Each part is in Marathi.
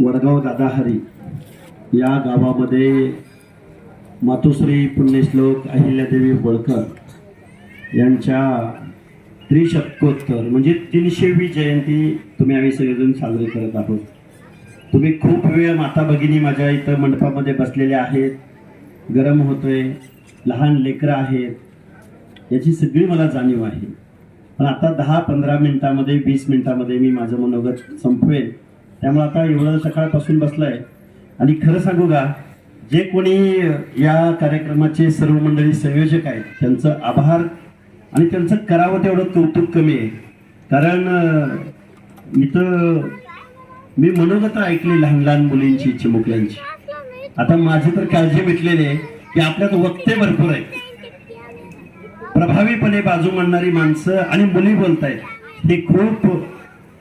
वडगाव दादाहरी या गावामध्ये मातुश्री पुण्यश्लोक अहिल्यादेवी होळकर यांच्या त्रिशतकोत्तर म्हणजे तीनशेवी जयंती तुम्ही आम्ही सगळेजण साजरी करत आहोत. तुम्ही खूप वेळ माता भगिनी माझ्या इथं मंडपामध्ये बसलेल्या आहेत. गरम होतोय लहान लेकरं आहेत याची सगळी मला जाणीव आहे. पण आता दहा पंधरा मिनिटामध्ये वीस मिनिटामध्ये मी माझं मनोगत संपवेल त्यामुळे आता एवढं सकाळपासून बसलाय. आणि खरं सांगू का जे कोणी या कार्यक्रमाचे सर्व मंडळी संयोजक आहेत त्यांचं आभार आणि त्यांचं करावं तेवढं कौतुक कमी आहे. कारण इथं मी मनोगत ऐकली लहान लहान मुलींची चिमुकल्यांची. आता माझी तर काळजी मिटलेली आहे की आपल्यात वक्ते भरपूर आहेत. प्रभावीपणे बाजू मांडणारी माणसं आणि मुली बोलतायत. हे खूप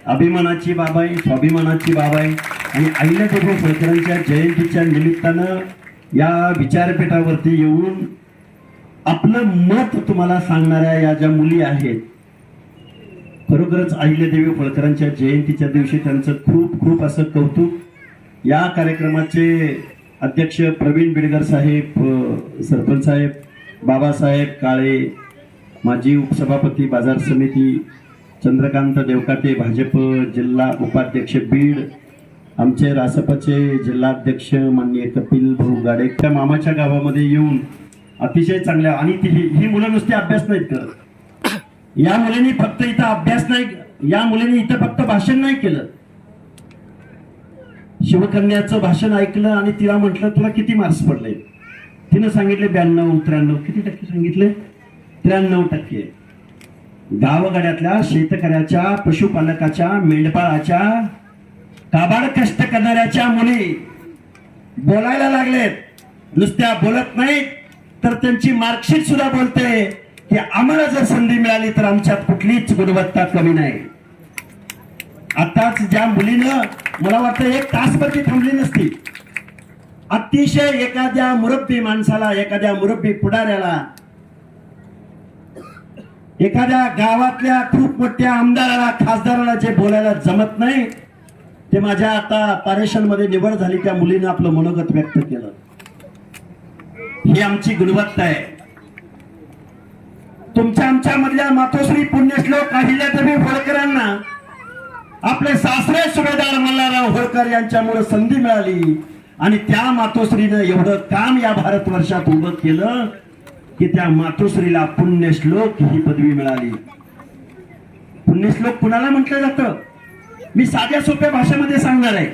अभिमानाची बाब आहे स्वाभिमानाची बाब आहे आणि अहिल्यादेवी फळकरांच्या जयंतीच्या निमित्तानं या विचारपीठावरती येऊन आपलं मत तुम्हाला सांगणाऱ्या या ज्या मुली आहेत खरोखरच अहिल्यादेवी फळकरांच्या जयंतीच्या दिवशी त्यांचं खूप खूप असं कौतुक. या कार्यक्रमाचे अध्यक्ष प्रवीण बिडकर साहेब सरपंच साहेब बाबासाहेब काळे माजी उपसभापती बाजार समिती चंद्रकांत देवकाते भाजप जिल्हा उपाध्यक्ष बीड आमचे रासपचे जिल्हाध्यक्ष माननीय कपिल भाऊ गाडे त्या मामाच्या गावामध्ये येऊन अतिशय चांगल्या आणि ती ही ही मुलं नुसते अभ्यास नाहीत करत. या मुलींनी फक्त इथं अभ्यास नाही या मुलींनी इथं फक्त भाषण नाही केलं. शिवकन्याचं भाषण ऐकलं आणि तिला म्हटलं तुला किती मार्क्स पडले? तिनं सांगितले ब्याण्णव त्र्याण्णव. किती टक्के सांगितले? त्र्याण्णव टक्के. गावगड्यातल्या शेतकऱ्याच्या पशुपालकाच्या मेंढपाळाच्या काबाड कष्ट करणाऱ्याच्या मुली बोलायला लागलेत. नुसत्या बोलत नाहीत तर त्यांची मार्कशीट सुद्धा बोलते की आम्हाला जर संधी मिळाली तर आमच्यात कुठलीच गुणवत्ता कमी नाही. आताच ज्या मुलीनं मला वाटतं एक तासभर ती थांबली नसती. अतिशय एखाद्या मुरब्बी माणसाला एखाद्या मुरब्बी पुढाऱ्याला एखाद्या गावातल्या खूप मोठ्या आमदाराला खासदाराला जे बोलायला जमत नाही ते माझ्या आता पारेषणमध्ये निवड झाली त्या मुलीनं आपलं मनोगत व्यक्त केलं. ही आमची गुणवत्ता आहे. तुमच्या आमच्या मधल्या मातोश्री पुण्यश्लोक अहिल्यादेवी होळकरांना. आपले सासरे सुभेदार मल्हारराव होळकर यांच्यामुळे संधी मिळाली. आणि त्या मातोश्रीनं एवढं काम या भारतवर्षात उभं केलं. की त्या मातोश्रीला पुण्यश्लोक ही पदवी मिळाली. पुण्यश्लोक कुणाला म्हटलं जातं? मी साध्या सोप्या भाषेमध्ये सांगणार आहे.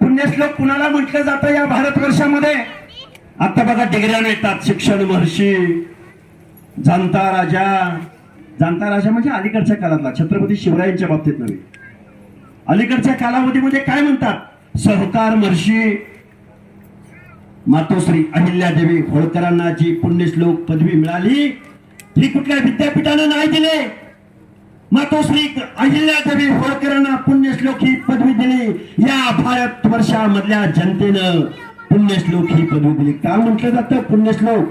पुण्यश्लोक कुणाला म्हटलं जातं या भारतवर्षामध्ये? आता बघा डिग्र्या येतात शिक्षण महर्षी जाणता राजा. जाणता राजा म्हणजे अलीकडच्या काळातला छत्रपती शिवरायांच्या बाबतीत नव्हे. अलीकडच्या कालावधीमध्ये काय म्हणतात? सहकार महर्षी मातोश्री अहिल्यादेवी होळकरांना जी पुण्यश्लोक पदवी मिळाली ही कुठल्या विद्यापीठानं नाही दिले? मातोश्री अहिल्यादेवी होळकरांना पुण्यश्लोक ही पदवी दिली. या भारत वर्षामधल्या जनतेनं पुण्यश्लोक ही पदवी दिली. का म्हटलं जातं पुण्यश्लोक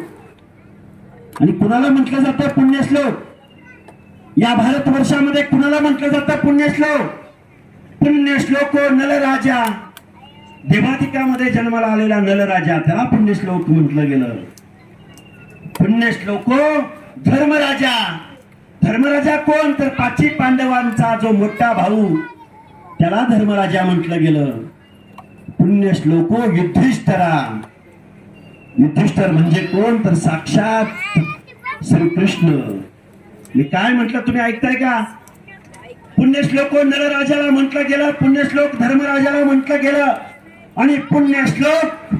आणि कुणाला म्हटलं जातं पुण्यश्लोक या भारत वर्षामध्ये कुणाला म्हटलं जातं पुण्यश्लोक पुण्यश्लोक नलराजा. देवाधिकामध्ये जन्माला आलेला नलराजा त्याला पुण्यश्लोक म्हटलं गेलं. पुण्यश्लोक हो, धर्मराजा. धर्मराजा कोण? तर पाची पांडवांचा जो मोठा भाऊ त्याला धर्मराजा म्हटलं गेलं. पुण्यश्लोको हो, युद्धिष्ठरा युद्धिष्ठर म्हणजे कोण? तर साक्षात श्रीकृष्ण. मी काय म्हटलं तुम्ही ऐकताय का? पुण्यश्लोक हो, नलराजाला म्हटलं गेलं पुण्यश्लोक धर्मराजाला म्हटलं गेलं. आणि पुण्यश्लोक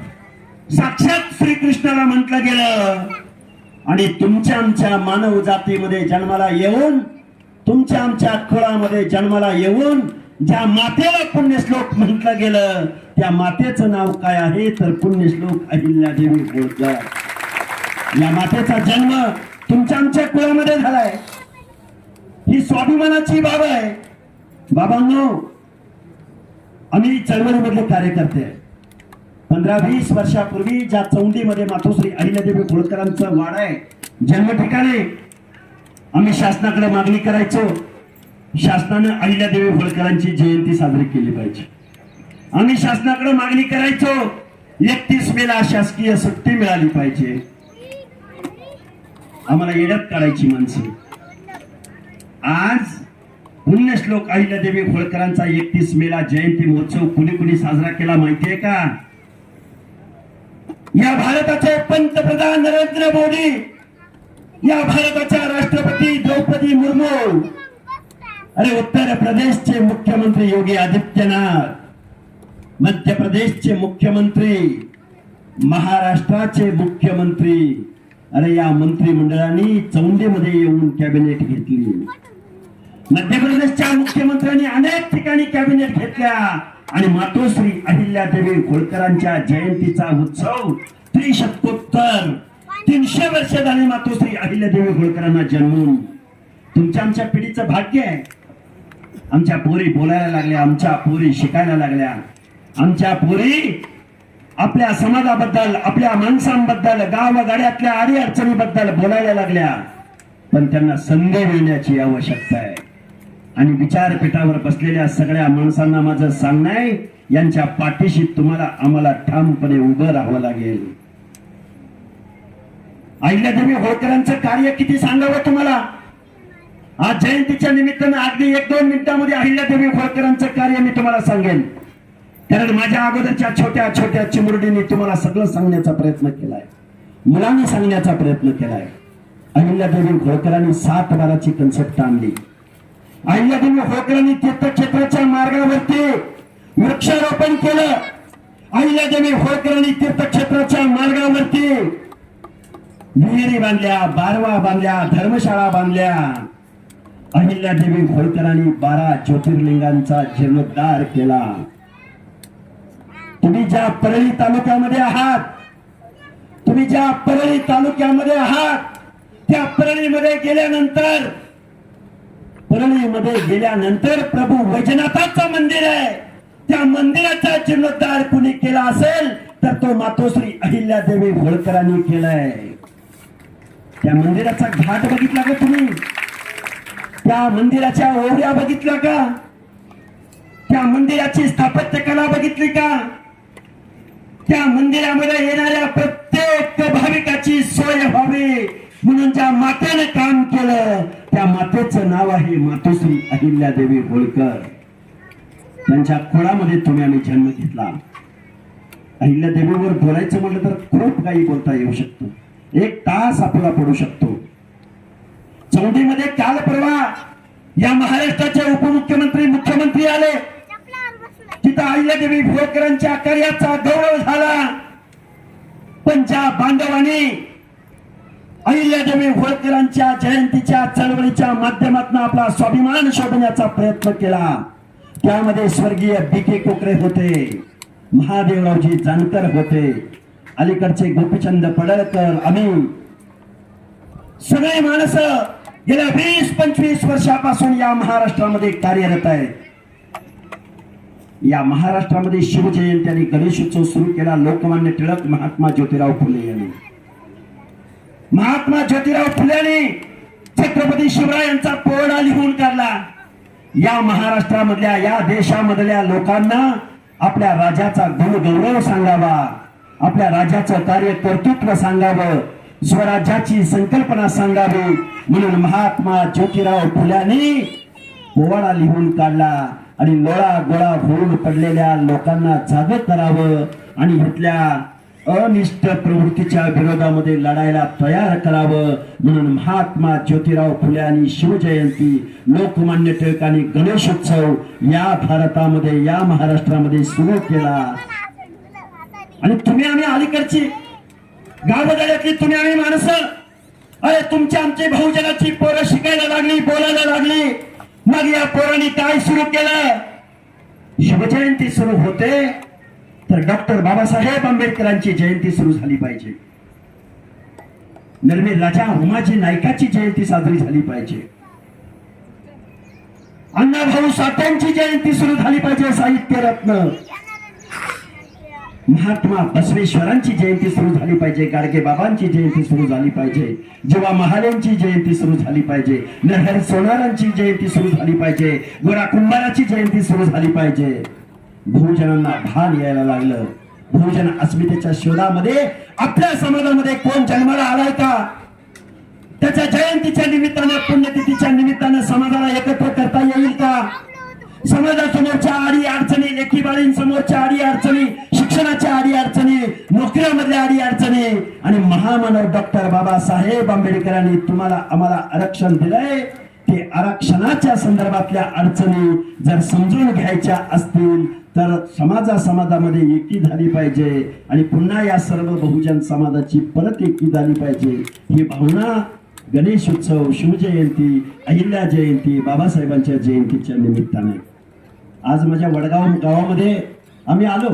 साक्षात श्रीकृष्णाला म्हटलं गेलं. आणि तुमच्या आमच्या मानव जातीमध्ये जन्माला येऊन तुमच्या आमच्या खोळामध्ये जन्माला येऊन ज्या मातेला पुण्यश्लोक म्हटलं गेलं त्या मातेचं नाव काय आहे? तर पुण्यश्लोक अहिल्यादेवी होळकर या मातेचा जन्म तुमच्या आमच्या कुळामध्ये झालाय. ही स्वाभिमानाची बाब आहे. बाबांनो आम्ही चळवळीमधले कार्यकर्ते आहे. पंधरा वीस वर्षापूर्वी ज्या चौंडीमध्ये मातोश्री अहिल्यादेवी होळकरांचं वाड आहे जन्म ठिकाणी आम्ही शासनाकडे मागणी करायचो. शासनानं अहिल्यादेवी होळकरांची जयंती साजरी केली पाहिजे. आम्ही शासनाकडे मागणी करायचो. एकतीस मेला शासकीय सुट्टी मिळाली पाहिजे. आम्हाला येड्यात काढायची माणसे आज पुण्य श्लोक अहिल्यादेवी होळकरांचा एकतीस मेला जयंती महोत्सव कुणी कुणी साजरा केला माहितीये का? या भारताचे पंतप्रधान नरेंद्र मोदी या भारताच्या राष्ट्रपती द्रौपदी मुर्मू अरे उत्तर प्रदेशचे मुख्यमंत्री योगी आदित्यनाथ मध्य प्रदेशचे मुख्यमंत्री महाराष्ट्राचे मुख्यमंत्री अरे या मंत्रिमंडळाने चौंडीमध्ये येऊन कॅबिनेट घेतली. मध्य प्रदेशच्या मुख्यमंत्र्यांनी अनेक ठिकाणी कॅबिनेट घेतल्या. आणि मातोश्री अहिल्यादेवी होळकरांच्या जयंतीचा उत्सव त्रिशतकोत्तर तीनशे वर्ष झाली मातोश्री अहिल्यादेवी होळकरांना जन्मून. तुमच्या आमच्या पिढीचं भाग्य आहे. आमच्या पोरी बोलायला लागल्या आमच्या पोरी शिकायला लागल्या. आमच्या पोरी आपल्या समाजाबद्दल आपल्या माणसांबद्दल गावगाड्यातल्या अडी अडचणीबद्दल बोलायला लागल्या. पण त्यांना संधी मिळण्याची आवश्यकता आहे. आणि विचारपीठावर बसलेल्या सगळ्या माणसांना माझं सांगणं आहे यांच्या पाठीशी तुम्हाला आम्हाला ठामपणे उभं राहावं लागेल. अहिल्यादेवी होळकरांचं कार्य किती सांगावं तुम्हाला? आज जयंतीच्या निमित्तानं अगदी एक दोन मिनिटांमध्ये अहिल्यादेवी होळकरांचं कार्य मी तुम्हाला सांगेन. कारण माझ्या अगोदरच्या छोट्या छोट्या चिमुरडींनी तुम्हाला सगळं सांगण्याचा प्रयत्न केलाय. मुलांनी सांगण्याचा प्रयत्न केलाय. अहिल्यादेवी होळकरांनी सात बाराची कन्सेप्ट आणली. अहिल्यादेवी होळकरांनी तीर्थक्षेत्राच्या मार्गावरती वृक्षारोपण केलं. अहिल्यादेवी होळकरांनी तीर्थक्षेत्राच्या मार्गावरती विहिरी बांधल्या बारवा बांधल्या धर्मशाळा बांधल्या. अहिल्यादेवी होळकरांनी बारा ज्योतिर्लिंगांचा जीर्णोद्धार केला. तुम्ही ज्या परळी तालुक्यामध्ये आहात तुम्ही ज्या परळी तालुक्यामध्ये आहात त्या परळीमध्ये गेल्यानंतर परळीमध्ये गेल्यानंतर प्रभू वैजनाथाचं मंदिर आहे. त्या मंदिराचा जीर्णोद्धार कुणी केला असेल तर तो मातोश्री अहिल्या देवी होळकरांनी केलाय. त्या मंदिराचा घाट बघितला का तुम्ही? त्या मंदिराच्या ओऱ्या बघितल्या का? त्या मंदिराची स्थापत्य कला बघितली का? त्या मंदिरामध्ये येणाऱ्या प्रत्येक भाविकाची सोय व्हावी म्हणून ज्या मातेने काम केलं त्या मातेचं नाव आहे मातोश्री अहिल्यादेवी होळकर. त्यांच्या खोळामध्ये तुम्ही आम्ही जन्म घेतला. अहिल्यादेवीवर बोलायचं म्हटलं तर खूप काही बोलता येऊ शकतो. एक तास आपल्याला पडू शकतो. चौंडीमध्ये काल परवा या महाराष्ट्राचे उपमुख्यमंत्री मुख्यमंत्री आले. तिथं अहिल्यादेवी होळकरांच्या कार्याचा गौरव झाला. पण ज्या बांधवांनी अहिल्यादेवी होळकरांच्या जयंतीच्या चळवळीच्या माध्यमातून आपला स्वाभिमान शोधण्याचा प्रयत्न केला. त्यामध्ये स्वर्गीय बी के कोकरे होते महादेवरावजी जानकर होते अलीकडचे गोपीचंद पडळकर आम्ही सगळे माणसं गेल्या वीस पंचवीस वर्षापासून या महाराष्ट्रामध्ये कार्यरत आहेत या महाराष्ट्रामध्ये शिवजयंती आणि गणेशोत्सव सुरू केला लोकमान्य टिळक महात्मा ज्योतिराव फुले. महात्मा ज्योतिराव फुल्याने छत्रपती शिवरायांचा पोरडा लिहून काढला. या महाराष्ट्रामधल्या या देशामधल्या लोकांना आपल्या राजाचा गुणगौरव सांगावा आपल्या राजाचं कार्य कर्तृत्व सांगावं स्वराज्याची संकल्पना सांगावी म्हणून महात्मा ज्योतिराव फुल्याने पोवाडा लिहून काढला आणि लोळा गोळा होऊन पडलेल्या लोकांना जागत करावं आणि इथल्या अनिष्ट प्रवृत्तीच्या विरोधामध्ये लढायला तयार करावं म्हणून महात्मा ज्योतिराव फुले आणि शिवजयंती लोकमान्य टिळकांनी गणेशोत्सव या भारतामध्ये या महाराष्ट्रामध्ये सुरू केला. आणि तुम्ही आम्ही अलीकडची गावगाड्यातली तुम्ही आम्ही माणसं. अरे तुमच्या आमची बहुजनाची पोरं शिकायला लागली बोलायला लागली. मग या पोरांनी काय सुरू केलं? शिवजयंती सुरू होते. तर डॉक्टर बाबासाहेब आंबेडकरांची जयंती सुरू झाली पाहिजे. नरवी राजा उमाजी नायकाची जयंती साजरी झाली पाहिजे. अण्णाभाऊ साठ्यांची जयंती सुरू झाली पाहिजे साहित्य रत्न महात्मा बसवेश्वरांची जयंती सुरू झाली पाहिजे गाडगे बाबांची जयंती सुरू झाली पाहिजे जेव्हा महालेंची जयंती सुरू झाली पाहिजे नरहर सोनारांची जयंती सुरू झाली पाहिजे गोरा कुंभाराची जयंती सुरू झाली पाहिजे. बहुजनांना भान यायला लागलं. बहुजन अस्मितेच्या शोधामध्ये आपल्या समाजामध्ये कोण जन्माला आलाय का त्याच्या जयंतीच्या निमित्तानं पुण्यतिथीच्या निमित्तानं समाजाला एकत्र करता येईल का? समाजासमोरच्या आडी अडचणी लेखीबाळींसमोरच्या आडी अडचणी शिक्षणाच्या आडी अडचणी नोकऱ्यामधल्या आडी अडचणी. आणि महामानव डॉक्टर बाबासाहेब आंबेडकरांनी तुम्हाला आम्हाला आरक्षण दिलंय. ते आरक्षणाच्या संदर्भातल्या अडचणी जर समजून घ्यायच्या असतील तर समाजा समाजामध्ये एकी झाली पाहिजे आणि पुन्हा या सर्व बहुजन समाजाची परत एकी झाली पाहिजे. ही भावना गणेश उत्सव शिवजयंती अहिल्या जयंती बाबासाहेबांच्या जयंतीच्या निमित्ताने. आज माझ्या वडगाव गावामध्ये आम्ही आलो.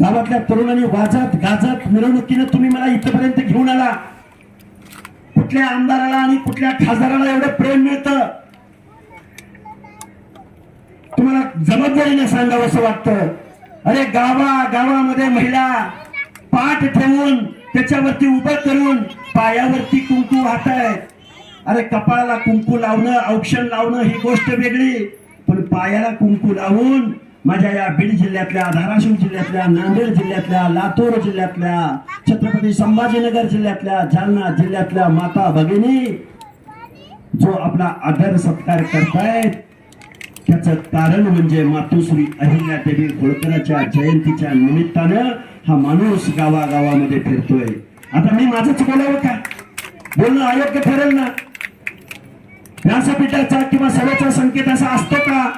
गावातल्या तरुणांनी वाजत गाजत मिरवणुकीनं तुम्ही मला इथपर्यंत घेऊन आला. कुठल्या आमदाराला आणि कुठल्या खासदाराला एवढं प्रेम मिळतं? तुम्हाला जबाबदारीने सांगावं असं वाटतं. अरे गावा गावामध्ये महिला पाठ ठेवून त्याच्यावरती उभं करून पायावरती कुंकू वाहत अरे कपाळाला कुंकू लावणं औक्षण लावणं ही गोष्ट वेगळी. पण पायाला कुंकू लावून माझ्या या बीड जिल्ह्यातल्या धाराशिव जिल्ह्यातल्या नांदेड जिल्ह्यातल्या लातूर जिल्ह्यातल्या छत्रपती संभाजीनगर जिल्ह्यातल्या जालना जिल्ह्यातल्या माता भगिनी जो आपला आदर सत्कार करतायत त्याचं कारण म्हणजे मातोश्री अहिल्यादेवी होळकराच्या जयंतीच्या निमित्तानं हा माणूस गावागावामध्ये फिरतोय. आता मी माझंच बोलावं का? बोलणं अयोग्य ठरेल ना? व्यासपीठाचा किंवा सभेचा संकेत असा असतो का?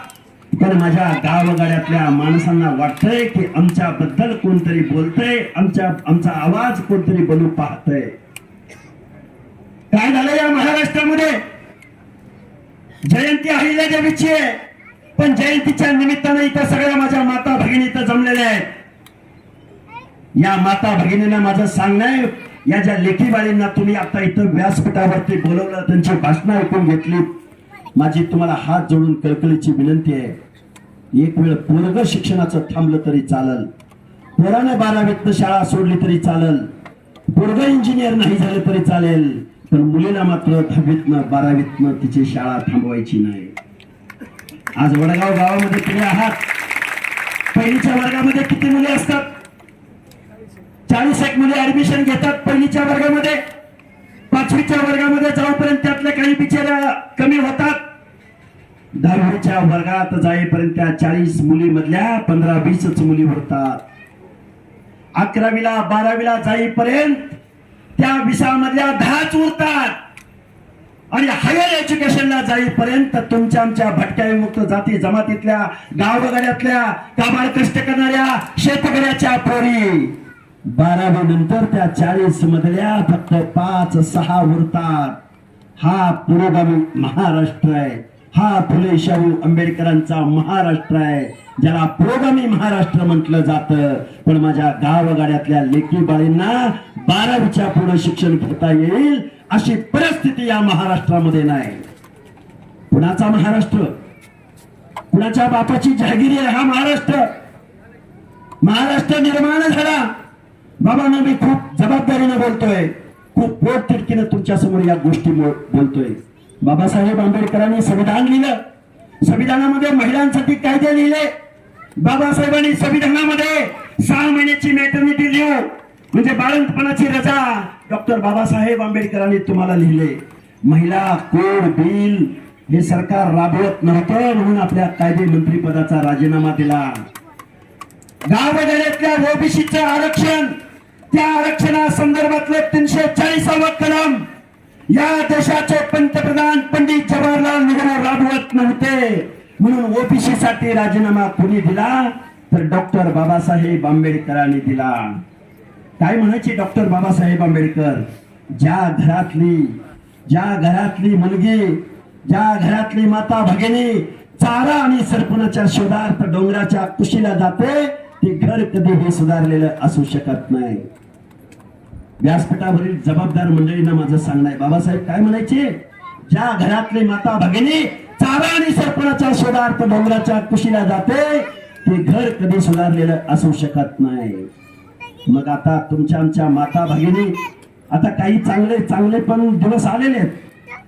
पण माझ्या गावगाड्यातल्या माणसांना वाटतंय की आमच्याबद्दल कोणतरी बोलतंय आमच्या आमचा आवाज कोणतरी बनू पाहतय. काय झालं या महाराष्ट्रामध्ये? जयंती अहिल्या देवीची आहे. पण जयंतीच्या निमित्तानं इथं सगळ्या माझ्या माता भगिनी इथं जमलेल्या आहेत. या माता भगिनींना माझं सांगणं आहे या ज्या लेखीबाळींना तुम्ही आता इथं व्यासपीठावरती बोलवलं त्यांची भाषणं ऐकून घेतली माझी तुम्हाला हात जोडून कळकळीची विनंती आहे. एक वेळ पोरग शिक्षणाचं थांबलं तरी चालल पोरानं बारावीत शाळा सोडली तरी चालल पोरग इंजिनियर नाही झालं तरी चालेल पण मुलीला मात्र दहावीतनं बारावीतनं तिची शाळा थांबवायची नाही. आज वडगाव गावामध्ये तुम्ही आहात. पहिलीच्या वर्गामध्ये किती मुली असतात? चाळीस एक मुली ऍडमिशन घेतात पहिलीच्या वर्गामध्ये. पाचवीच्या वर्गामध्ये जाऊपर्यंत त्यातल्या काही बिचाऱ्या कमी होतात. दहावीच्या वर्गात जाईपर्यंत त्या चाळीस मुली मधल्या पंधरा वीसच मुली होतात अकरावीला बारावीला जाईपर्यंत त्या विषयामधल्या दहाच उरतात. आणि हायर एज्युकेशनला जाईपर्यंत तुमच्या आमच्या भटक्या विमुक्त जाती जमातीतल्या गावगाड्यातल्या काबाड कष्ट करणाऱ्या शेतकऱ्याच्या पोरी. बारावी नंतर त्या चाळीस मधल्या फक्त पाच सहा उरतात. हा पुरोगामी महाराष्ट्र आहे. हा फुले शाहू आंबेडकरांचा महाराष्ट्र आहे. ज्याला पुरोगामी महाराष्ट्र म्हटलं जातं. पण माझ्या गावगाड्यातल्या लेकी बाळींना बारावीच्या पुढे शिक्षण घेता येईल. अशी परिस्थिती या महाराष्ट्रामध्ये नाही. कुणाचा महाराष्ट्र? कुणाच्या बापाची जहागिरी आहे हा महाराष्ट्र? महाराष्ट्र निर्माण झाला. बाबांना मी खूप जबाबदारीने बोलतोय. खूप पोट तिडकीनं तुमच्यासमोर या गोष्टी बोलतोय. बाबासाहेब आंबेडकरांनी संविधान लिहिलं. संविधानामध्ये महिलांसाठी कायदे लिहिले. बाबासाहेबांनी संविधानामध्ये सहा महिन्याची मॅटर्निटी लिहू म्हणजे बाळंतपणाची रजा डॉक्टर बाबासाहेब आंबेडकरांनी तुम्हाला लिहिले. महिला कोड बिल हे सरकार राबवत नव्हतं म्हणून आपल्या कायदे मंत्री पदाचा राजीनामा दिला. गावगड्यातल्या ओबीसीचं आरक्षण त्या आरक्षणा संदर्भातले तीनशे चाळीसावं कलम या देशाचे पंतप्रधान पंडित जवाहरलाल नेहरू राबवत नव्हते. म्हणून ओबीसी साठी राजीनामा कोणी दिला? तर डॉक्टर बाबासाहेब आंबेडकरांनी दिला. काय म्हणायचे डॉक्टर बाबासाहेब आंबेडकर? ज्या घरातली ज्या घरातली मुलगी ज्या घरातली माता भगिनी चारा आणि सरपणाच्या शोधार्थ डोंगराच्या कुशीला जाते ते घर कधीही सुधारलेलं असू शकत नाही. व्यासपीठावरील जबाबदार मंडळींना माझं सांगणं आहे. बाबासाहेब काय म्हणायचे? ज्या घरातली माता भगिनी चारा आणि सरपणाच्या शोधार्थ डोंगराच्या कुशीला जाते ते घर कधी सुधारलेलं असू शकत नाही. मग आता तुमच्या आमच्या माता भगिनी आता काही चांगले चांगले पण दिवस आलेले आहेत.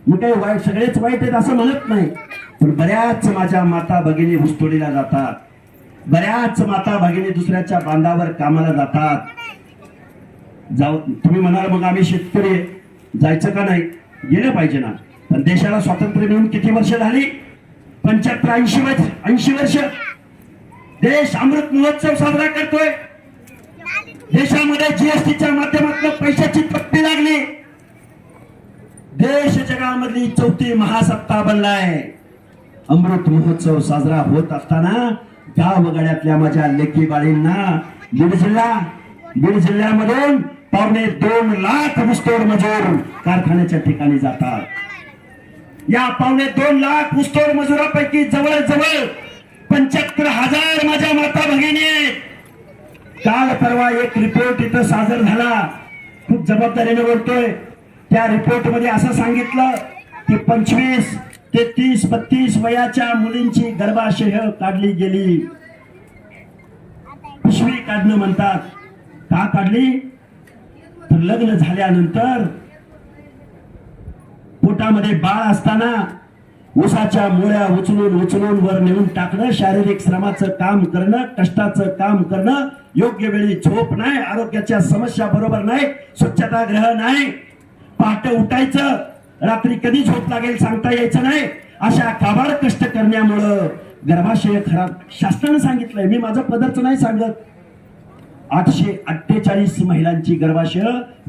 मी काही वाईट सगळेच वाईट आहेत असं म्हणत नाही. पण बऱ्याच माझ्या माता भगिनी ऊसतोडीला जातात. बऱ्याच माता भगिनी दुसऱ्याच्या बांधावर कामाला जातात. जाऊ तुम्ही म्हणाल मग आम्ही शेतकरी जायचं का नाही? गेलं पाहिजे ना. पण देशाला स्वातंत्र्य मिळून किती वर्ष झाली? पंच्याहत्तर ऐंशी वर्ष ऐंशी वर्ष. देश अमृत महोत्सव साजरा करतोय. देशामध्ये जीएसटीच्या माध्यमातून पैशाची पट्टी लागली. देश जगामधली चौथी महासत्ता बनलाय. अमृत महोत्सव साजरा होत असताना गावगाड्यातल्या माझ्या लेखी बाळींना बीड जिल्हा बीड जिल्ह्यामधून पावणे दोन लाख ऊसतोड मजूर कारखान्याच्या ठिकाणी जातात. या पावणे दोन लाख ऊसतोड मजुरापैकी जवळजवळ पंच्याहत्तर हजार माझ्या माता भगिनी आहेत काल परवा एक रिपोर्ट इथं सादर झाला. खूप जबाबदारीने बोलतोय. त्या रिपोर्टमध्ये असं सांगितलं की पंचवीस ते तीस बत्तीस वयाच्या मुलींची गर्भाशय काढली गेली. पिशवी काढणं म्हणतात. का काढली? तर लग्न झाल्यानंतर पोटामध्ये बाळ असताना उसाच्या मुळ्या उचलून उचलून वर नेऊन टाकणं शारीरिक श्रमाचं काम करणं कष्टाचं काम करणं योग्य वेळी झोप नाही आरोग्याच्या समस्या बरोबर नाही स्वच्छता ग्रह नाही पहाटे उठायचं रात्री कधी झोप लागेल सांगता यायचं नाही अशा काबाड कष्ट करण्यामुळं गर्भाशय खराब. शास्त्रानं सांगितलंय मी माझं पदरच नाही सांगत. आठशे अठ्ठेचाळीस महिलांची गर्भाशय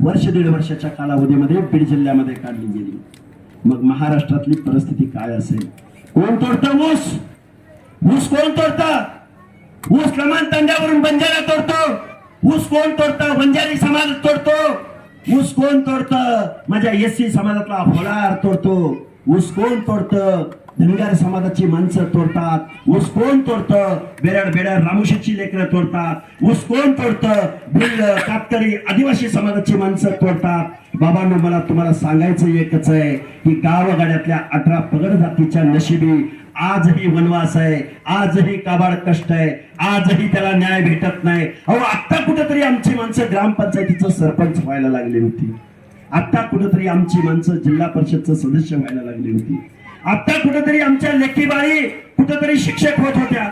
वर्ष दीड वर्षाच्या कालावधीमध्ये बीड जिल्ह्यामध्ये काढली गेली. मग महाराष्ट्रातली परिस्थिती काय असेल? कोण तोडतं ऊस? ऊस कोण तोडत? ऊस लमान तांड्यावरून बंजारा तोडतो. ऊस कोण तोडतं? बंजारी समाज तोडतो. ऊस कोण तोडतं? माझ्या एससी समाजातला होळार तोडतो. ऊस कोण तोडतं? धनगर समाजाची माणसं तोडतात. ऊस कोण तोडतं? बेरड बेरड रामुशीची लेकरं तोडतात. ऊस कोण तोडतं? भिल्ल कातकरी आदिवासी समाजाची माणसं तोडतात. बाबांनो मला तुम्हाला सांगायचं एकच आहे की गावगाड्यातल्या अठरा पगड जातीच्या नशिबी आजही वनवास आहे आजही काबाड कष्ट आहे आजही त्याला न्याय भेटत नाही. अहो आता कुठंतरी आमची माणसं ग्रामपंचायतीचं सरपंच व्हायला लागली होती. आत्ता कुठंतरी आमची माणसं जिल्हा परिषदचं सदस्य व्हायला लागली होती. आत्ता कुठंतरी आमच्या लेखीबाळी कुठंतरी शिक्षक होत होत्या.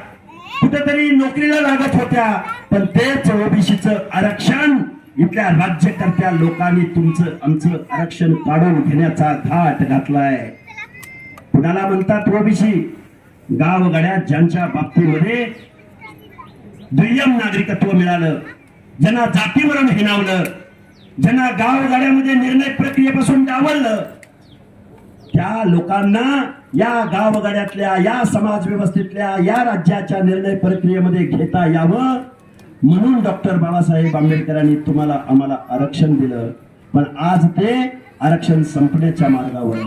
कुठंतरी नोकरीला लागत होत्या. पण तेच ओबीसीचं आरक्षण इथल्या राज्यकर्त्या लोकांनी तुमचं आमचं आरक्षण काढून घेण्याचा घाट घातलाय. कुणाला म्हणतात हो ओबीसी गावगाड्यात ज्यांच्या बाबतीमध्ये दुय्यम नागरिकत्व मिळालं ज्यांना जातीवरून हिनावलं ज्यांना गावगाड्यामध्ये निर्णय प्रक्रियेपासून डावललं त्या लोकांना या गावगाड्यातल्या या समाज व्यवस्थेतल्या या राज्याच्या निर्णय प्रक्रियेमध्ये घेता यावं म्हणून डॉक्टर बाबासाहेब आंबेडकरांनी तुम्हाला आम्हाला आरक्षण दिलं. पण आज ते आरक्षण संपण्याच्या मार्गावर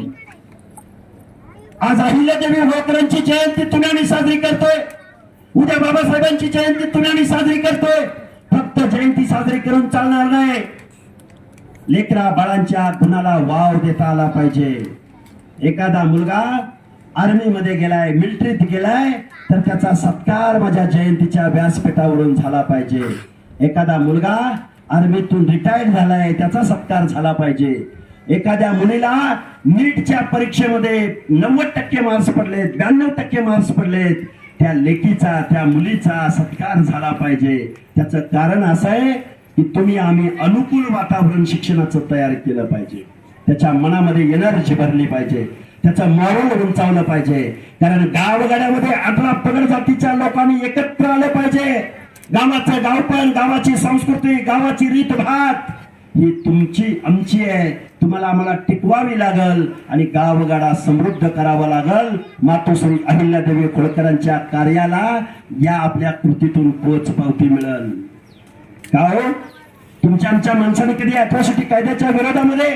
आज अहिल्यादेवी होळकरांची जयंती तुम्ही आम्ही साजरी करतोय. उद्या बाबासाहेबांची जयंती तुम्ही आम्ही साजरी करतोय. फक्त जयंती साजरी करून चालणार नाही. लेकरा बाळांच्या गुणाला वाव देता आला पाहिजे? एखादा मुलगा आर्मीमध्ये गेलाय मिलिटरीत गेलाय तर त्याचा सत्कार माझ्या जयंतीच्या व्यासपीठावरून झाला पाहिजे. एखादा मुलगा आर्मीतून रिटायर्ड झालाय त्याचा सत्कार झाला पाहिजे. एखाद्या मुलीला नीटच्या परीक्षेमध्ये नव्वद टक्के मार्क्स पडलेत ब्याण्णव टक्के मार्क्स पडलेत. त्या लेकीचा त्या मुलीचा सत्कार झाला पाहिजे. त्याचं कारण असं आहे की तुम्ही आम्ही अनुकूल वातावरण शिक्षणाचं तयार केलं पाहिजे. त्याच्या मनामध्ये एनर्जी भरली पाहिजे. त्याचा मॉरल उंचावलं पाहिजे. कारण गावगाड्यामध्ये अठरा पगड जातीच्या लोकांनी एकत्र आलं पाहिजे. गावाचं गावपण गावाची संस्कृती गावाची रीत भात. ही तुमची आमची आहे. तुम्हाला आम्हाला टिकवावी लागल आणि गावगाडा समृद्ध करावा लागल. मातोश्री अहिल्यादेवी खोळकरांच्या कार्याला या आपल्या कृतीतून पोच पावती मिळेल. का हो? तुमच्या आमच्या माणसाने कधी अॅट्रॉसिटी कायद्याच्या विरोधामध्ये?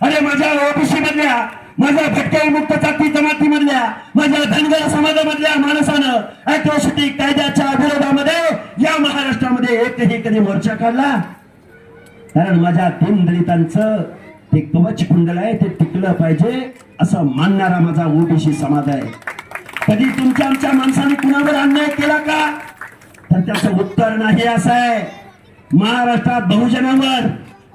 अरे माझ्या ओबीसी मधल्या माझ्या भटक्या मुक्त जाती जमाती मधल्या माझ्या धनगर समाजामधल्या माणसानं अॅट्रॉसिटी कायद्याच्या विरोधामध्ये या महाराष्ट्रामध्ये एकही कधी मोर्चा काढला? कारण माझ्या तीन दलितांचं ते कवच कुंडल आहे ते टिकलं पाहिजे असं मानणारा माझा ओबीसी समाज आहे. कधी तुमच्या आमच्या माणसाने कुणावर अन्याय केला का? तर त्याचं उत्तर नाही असं आहे. महाराष्ट्रात बहुजनावर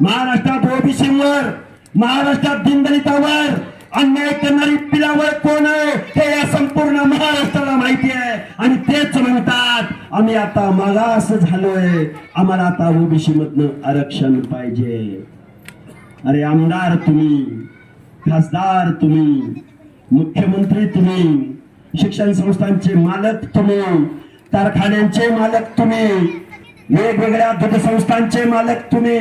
महाराष्ट्रात ओबीसीवर महाराष्ट्रात दिनदलितावर अन्याय करणारी पिलावर कोण आहे? हे या संपूर्ण महाराष्ट्राला माहिती आहे. आणि तेच म्हणतात आम्ही आता मागास झालोय. आम्हाला आता ओबीसी मधनं आरक्षण पाहिजे. अरे आमदार तुम्ही खासदार तुम्ही मुख्यमंत्री तुम्ही शिक्षण संस्थांचे मालक तुम्ही कारखान्यांचे मालक तुम्ही वेगवेगळ्या दूध संस्थांचे मालक तुम्ही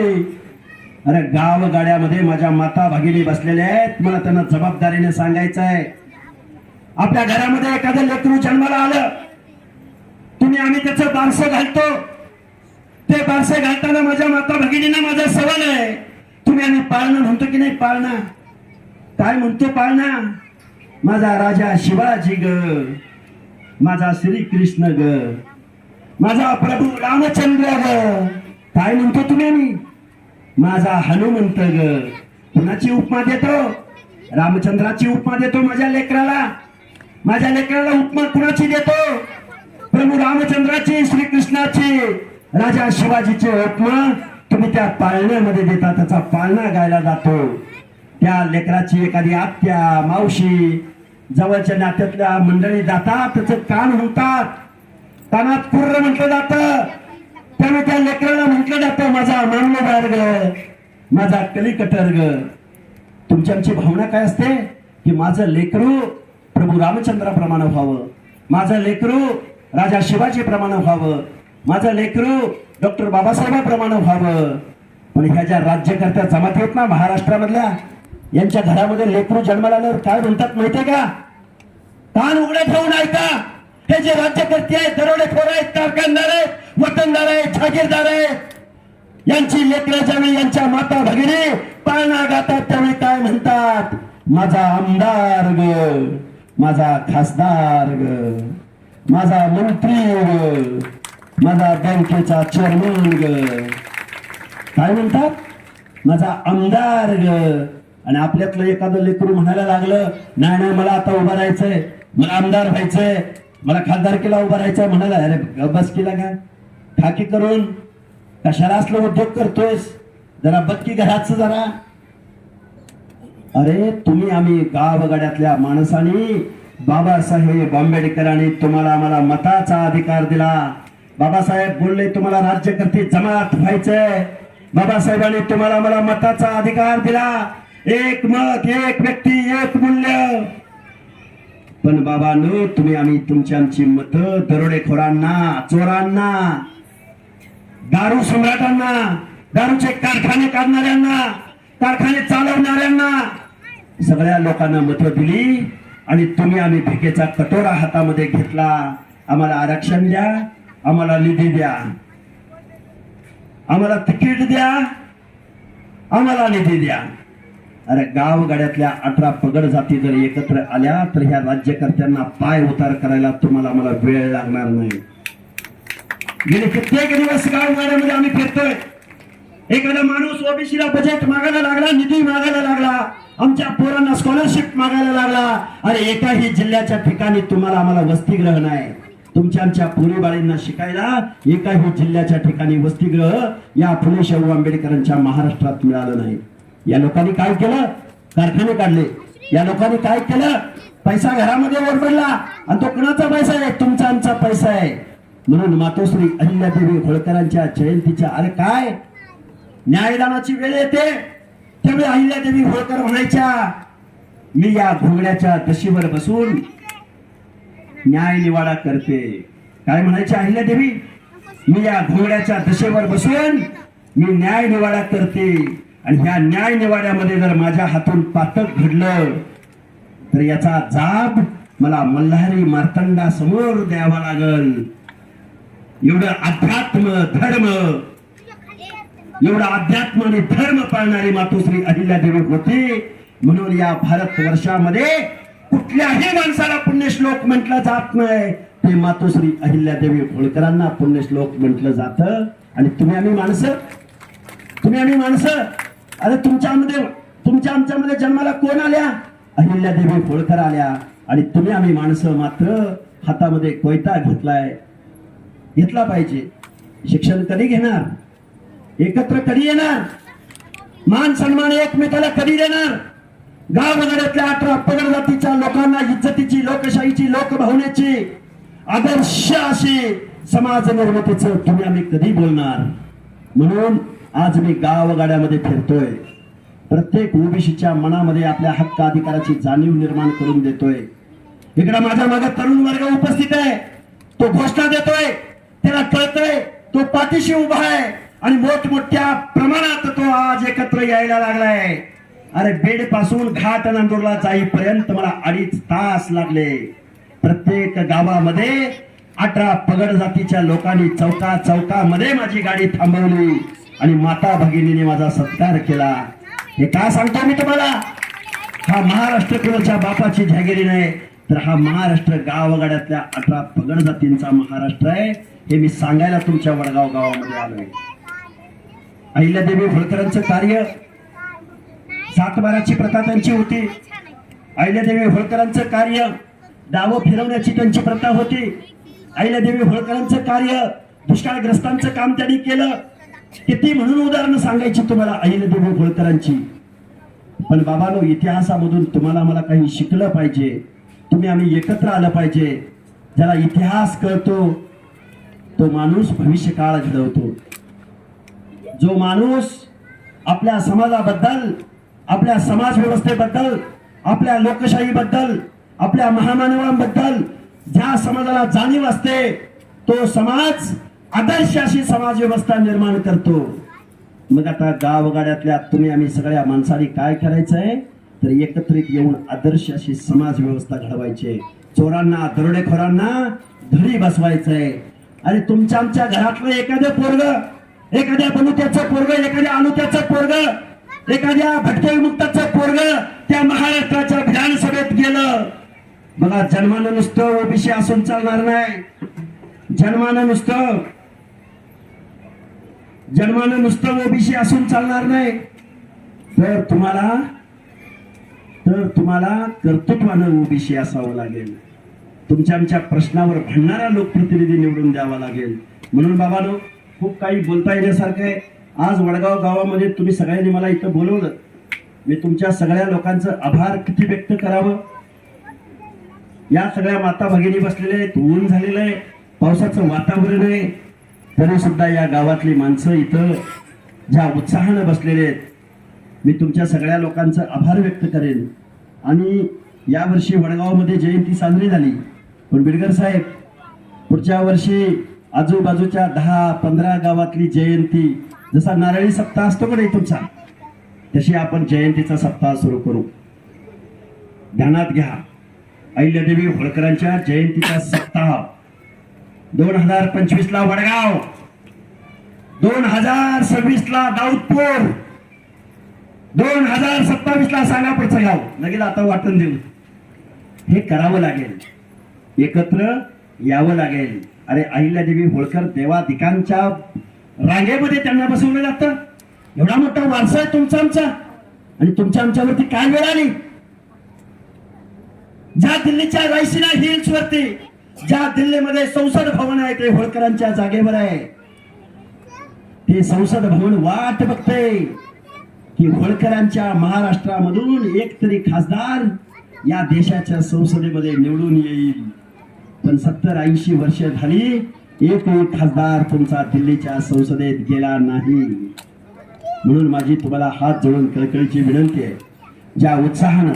अरे गाव गाड्यामध्ये माझ्या माता भगिनी बसलेल्या आहेत. मला त्यांना जबाबदारीने सांगायचं आहे. आपल्या घरामध्ये एखादं लेकरू जन्माला आलं. तुम्ही आम्ही त्याचं बारस घालतो. ते बारस घालताना माझ्या माता भगिनींना माझा सवाल आहे. तुम्ही आम्ही पाळणं म्हणतो की नाही पाळणा? काय म्हणतो पाळणा? माझा राजा शिवाजी ग. माझा श्री कृष्ण ग. माझा प्रभू रामचंद्र ग. काय म्हणतो तुम्ही आम्ही? माझा हनुमंत ग. कुणाची उपमा देतो? रामचंद्राची उपमा देतो माझ्या लेकराला. माझ्या लेकराला उपमा कुणाची देतो? प्रभू रामचंद्राची श्रीकृष्णाची. राजा शिवाजीची उपमा तुम्ही त्या पाळण्यामध्ये देता त्याचा पाळणा गायला जातो. त्या लेकराची एखादी आत्या मावशी जवळच्या नात्यातल्या मंडळी जातात त्याचं कान म्हणतात कानात कुर्र म्हटलं जातं. त्यामुळे त्या लेकराला म्हटलं जातं माझा मानवदार ग माझा कलिकटर ग तुमची आमची भावना काय असते? की माझं लेकरू प्रभू रामचंद्राप्रमाणे व्हावं. माझं लेकरू राजा शिवाजी प्रमाण व्हावं. माझं लेकरू डॉक्टर बाबासाहेबाप्रमाणे व्हावं. पण ह्या ज्या राज्यकर्त्या जमात आहेत ना महाराष्ट्रामधल्या यांच्या घरामध्ये लेकरू जन्माला आल्यावर काय म्हणतात माहितीये का? कान उघडे ठेवून ऐका हे जे राज्यकर्ते आहेत दरोडेखोर आहेत कारखानदार आहेत वतनदार आहेत जागीरदार आहेत यांची लेकरं ज्यावेळी यांच्या माता भगिनी पाळणा गातात त्यावेळी काय म्हणतात? माझा आमदार ग माझा खासदार ग माझा मंत्री ग माझा बँकेचा चेअरमन ग. काय म्हणतात? माझा आमदार ग. आणि आपल्यातलं एखादं लेकरू म्हणायला लागलं नाही नाही मला आता उभं राहायचंय मला आमदार व्हायचंय मला खासदारकीला उभं राहायचं म्हणाला अरे बस केला का? खाकी करून कशाला असलं उद्योग करतोयस? जरा बदकी घराच जरा. अरे तुम्ही आम्ही गावगाड्यातल्या माणसांनी बाबासाहेब आंबेडकरांनी तुम्हाला आम्हाला मताचा अधिकार दिला. बाबासाहेब बोलले तुम्हाला राज्यकर्ते जमात व्हायचंय. बाबासाहेबांनी तुम्हाला मला मताचा अधिकार दिला. एक मत एक व्यक्ती एक मूल्य. पण बाबांनो तुम्ही आम्ही तुमची आमची मत दरोडेखोरांना चोरांना दारू सम्राटांना दारूचे कारखाने काढणाऱ्यांना कारखाने चालवणाऱ्यांना सगळ्या लोकांना मतं दिली आणि तुम्ही आम्ही भिकेचा कटोरा हातामध्ये घेतला. आम्हाला आरक्षण द्या आम्हाला निधी द्या. आम्हाला तिकीट द्या आम्हाला निधी द्या. अरे गावगाड्यातल्या अठरा पगड जाती जर एकत्र आल्या तर ह्या राज्यकर्त्यांना पाय उतार करायला तुम्हाला मला वेळ लागणार नाही. गेले कित्येक दिवस गावगाड्यामध्ये आम्ही फिरतोय. एखादा माणूस ओबीसीला बजेट मागायला लागला निधी मागायला लागला आमच्या पोरांना स्कॉलरशिप मागायला लागला. अरे एकाही जिल्ह्याच्या ठिकाणी तुम्हाला आम्हाला वसतिग्रह नाही. तुमच्या आमच्या पोरीबाळींना शिकायला एकाही जिल्ह्याच्या ठिकाणी वसतिग्रह या फुले शाहू आंबेडकरांच्या महाराष्ट्रात मिळालं नाही. या लोकांनी काय केलं? कारखाने काढले. या लोकांनी काय केलं? पैसा घरामध्ये ओरबडला. आणि तो कुणाचा पैसा आहे? तुमचा आमचा पैसा आहे. म्हणून मातोश्री अहिल्यादेवी होळकरांच्या जयंतीच्या अरे काय? न्यायदानाची वेळ येते. त्यामुळे अहिल्यादेवी होळकर म्हणायच्या मी या घोंगड्याच्या दशीवर बसून न्याय निवाडा करते. काय म्हणायचे अहिल्यादेवी मी या घोंगड्याच्या दशेवर बसून मी न्याय निवाडा करते. आणि ह्या न्याय निवाड्यामध्ये जर माझ्या हातून पातक घडलं तर याचा जाब मला मल्हारी मार्तंडा समोर द्यावा लागल. एवढं अध्यात्म धर्म एवढा अध्यात्म आणि धर्म पाळणारी मातोश्री अहिल्यादेवी होती. म्हणून या भारत वर्षामध्ये कुठल्याही माणसाला पुण्यश्लोक म्हटलं जात नाही. ते मातोश्री अहिल्यादेवी होळकरांना पुण्यश्लोक म्हटलं जात. आणि तुम्ही आम्ही माणसं? तुम्ही आम्ही माणसं? अरे तुमच्यामध्ये तुमच्या आमच्यामध्ये जन्माला कोण आल्या? अहिल्यादेवी होळकर आल्या. आणि तुम्ही आम्ही माणसं मात्र हातामध्ये कोयता घेतलाय. घेतला पाहिजे. शिक्षण कधी घेणार? एकत्र कधी येणार? मान सन्मान एकमेकाला कधी देणार? गाव वगैरेतल्या अठरा पगड जातीच्या लोकांना इज्जतीची लोकशाहीची लोकभावनेची आदर्श अशी समाज निर्मितीचं तुम्ही आम्ही कधी बोलणार? म्हणून आज मी गावगाड्यामध्ये फिरतोय. प्रत्येक ओबीसीच्या मनामध्ये आपल्या हक्क अधिकाराची जाणीव निर्माण करून देतोय. इकडे माझ्या मागे तरुण वर्ग उपस्थित आहे. तो घोषणा देतोय. त्याला कळतोय तो पाठीशी उभा आहे. आणि मोठमोठ्या प्रमाणात तो आज एकत्र यायला लागलाय. अरे बेडपासून घाट नांदूरला जाईपर्यंत मला अडीच तास लागले. प्रत्येक गावामध्ये अठरा पगड जातीच्या लोकांनी चौका चौकामध्ये माझी गाडी थांबवली. आणि माता भगिनीने माझा सत्कार केला. हे का सांगतो मी तुम्हाला. हा महाराष्ट्र कुणाच्या बापाची जहागिरी नाही तर हा महाराष्ट्र गावगाड्यातल्या अठरा पगड जातींचा महाराष्ट्र आहे हे मी सांगायला तुमच्या वडगाव गावामध्ये आलोय. अहिल्यादेवी होळकरांचं कार्य सातबाराची प्रथा त्यांची होती. अहिल्यादेवी होळकरांचं कार्य डावं फिरवण्याची त्यांची प्रथा होती. अहिल्यादेवी होळकरांचं कार्य दुष्काळग्रस्तांचं काम त्यांनी केलं. किती म्हणून उदाहरणं सांगायची तुम्हाला अहिल्यादेवी होळकरांची. पण बाबानो इतिहासामधून तुम्हाला मला काही शिकलं पाहिजे. तुम्ही आम्ही एकत्र आलं पाहिजे. ज्याला इतिहास कळतो तो माणूस भविष्य काळ घडवतो. जो माणूस आपल्या समाजाबद्दल आपल्या समाज व्यवस्थेबद्दल आपल्या लोकशाहीबद्दल आपल्या महामानवांबद्दल ज्या समाजाला जाणीव असते तो समाज आदर्श अशी समाज व्यवस्था निर्माण करतो. मग आता गावगाड्यातल्या तुम्ही आम्ही सगळ्या माणसाने काय करायचं आहे तर एकत्रित येऊन आदर्श अशी समाज व्यवस्था घडवायची. आहे. चोरांना दरोडेखोरांना घरी बसवायचंय. आणि तुमच्या आमच्या घरातलं एखादं पोरग एखाद्या बनुत्याचं पोरग एखाद्या अनुत्याचं पोरग एखाद्या भटके विमुक्ताचं पोरग त्या महाराष्ट्राच्या विधानसभेत गेलं. बघा जन्मानं नुसतं ओबीसी असून चालणार नाही. जन्मानं नुसतं जन्मानं नुसतं ओबीसी असून चालणार नाही. तर तुम्हाला तर तुम्हाला कर्तृत्वानं ओबीसी असावं लागेल. तुमच्या आमच्या प्रश्नावर भांडणारा लोकप्रतिनिधी निवडून द्यावा लागेल. म्हणून बाबानो खूप काही बोलता येण्यासारखं आहे. आज वडगाव गावामध्ये तुम्ही सगळ्यांनी मला इथं बोलवलं. मी तुमच्या सगळ्या लोकांचं आभार किती व्यक्त करावं? या सगळ्या माता भगिनी बसलेल्या आहेत ऊन झालेलं आहे पावसाचं वातावरण आहे. तरी सुद्धा या गावातली माणसं इथं ज्या उत्साहानं बसलेले आहेत मी तुमच्या सगळ्या लोकांचं आभार व्यक्त करेन. आणि यावर्षी वडगावमध्ये जयंती साजरी झाली. पण बिडगर साहेब पुढच्या वर्षी आजूबाजूच्या दहा पंधरा गावातली जयंती जसा नारळी सप्ताह असतो का नाही तुमचा तशी आपण जयंतीचा सप्ताह सुरू करू. ध्यानात घ्या. अहिल्यादेवी होळकरांच्या जयंतीचा सप्ताह दोन हजार पंचवीस ला वडगाव. दोन हजार सव्वीस ला दाऊदपूर. दोन हजार सत्तावीस ला सांगापूरचं गाव. लगेच आता वाटून देऊ. हे करावं लागेल. एकत्र यावं लागेल. अरे अहिल्यादेवी होळकर देवाधिकांच्या रांगेमध्ये त्यांना बसवलं जातं. एवढा मोठा वारसा आहे तुमचा आमचा. आणि तुमच्या आमच्यावरती काय वेळ आली? ज्या दिल्लीच्या रायसिना हिल्स वरती ज्या दिल्लीमध्ये संसद भवन आहे ते होळकरांच्या जागेवर आहे. ते संसद भवन वाट बघते की होळकरांच्या महाराष्ट्रामधून एक तरी खासदार या देशाच्या संसदेमध्ये निवडून येईल. पण सत्तर ऐंशी वर्ष झाली एकही खासदार तुमचा दिल्लीच्या संसदेत गेला नाही. म्हणून माझी तुम्हाला हात जोडून कळकळीची विनंती आहे. ज्या उत्साहानं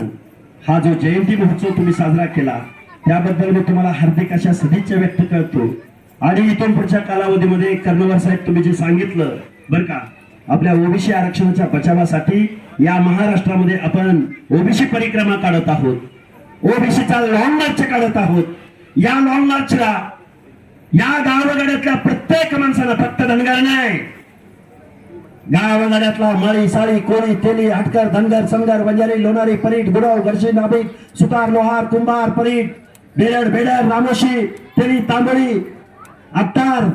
हा जो जयंती महोत्सव तुम्ही साजरा केला त्याबद्दल मी तुम्हाला हार्दिक अशा सदिच्छा व्यक्त करतो. आणि इथून पुढच्या कालावधीमध्ये कर्णवर साहेब तुम्ही जे सांगितलं बरं का आपल्या ओबीसी आरक्षणाच्या बचावासाठी या महाराष्ट्रामध्ये आपण ओबीसी परिक्रमा काढत आहोत. ओबीसीचा लॉंग मार्च काढत आहोत. या लॉंग मार्चला या गावगाड्यातल्या प्रत्येक माणसाला फक्त धनगार नाही. गावगाड्यातला माळी साळी कोळी तेली हटकर धनगर संगर बंजारी लोणारी परीट गुडव गरशी नाभिक सुतार लोहार कुंभार परीट बेडर बेडर रामोशी तेरी तांबडी अट्टार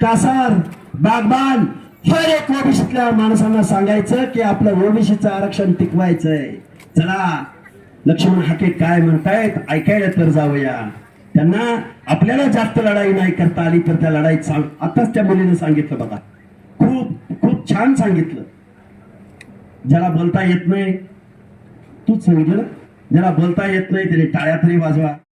कासार बागबान हर एक ओबीसीतल्या माणसांना सांगायचं की आपलं ओबीसीचं आरक्षण टिकवायचंय. चला लक्ष्मण हाके काय म्हणतायत ऐकायला तर जाऊया. त्यांना आपल्याला जास्त लढाई नाही करता आली तर त्या लढाईत सांग आताच त्या मुलीनं सांगितलं बघा. खूप खूप छान सांगितलं. ज्याला बोलता येत नाही तूच सांगितलं ज्याला बोलता येत नाही त्याने टाळ्या तरी वाजवा.